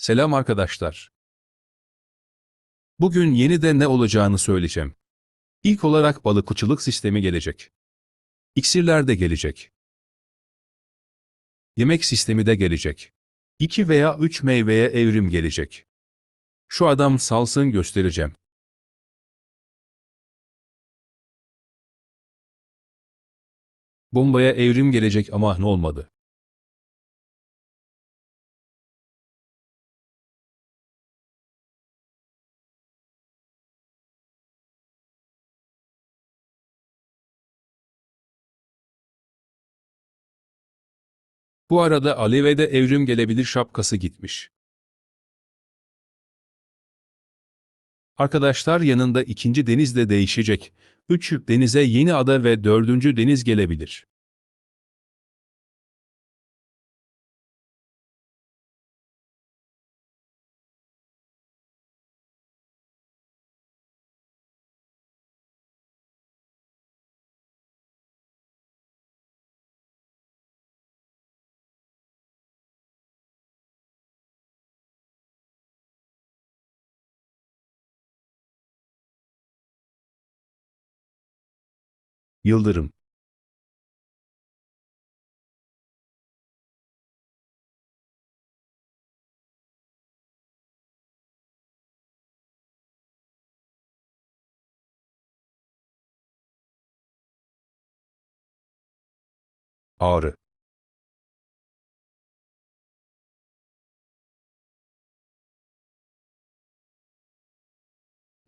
Selam arkadaşlar. Bugün yeniden ne olacağını söyleyeceğim. İlk olarak balıkçılık sistemi gelecek. İksirler de gelecek. Yemek sistemi de gelecek. 2 veya 3 meyveye evrim gelecek. Şu adam salsın göstereceğim. Bombaya evrim gelecek ama ne olmadı. Bu arada Alev'e de evrim gelebilir şapkası gitmiş. Arkadaşlar yanında ikinci deniz de değişecek. Üç denize yeni ada ve dördüncü deniz gelebilir. Yıldırım. Ağrı.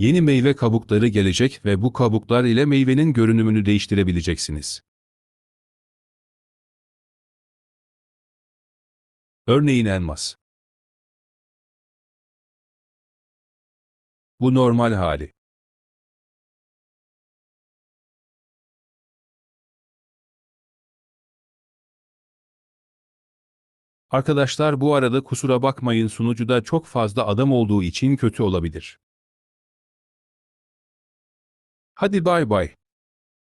Yeni meyve kabukları gelecek ve bu kabuklar ile meyvenin görünümünü değiştirebileceksiniz. Örneğin elmas. Bu normal hali. Arkadaşlar bu arada kusura bakmayın sunucuda çok fazla adam olduğu için kötü olabilir. Hadi bay bay.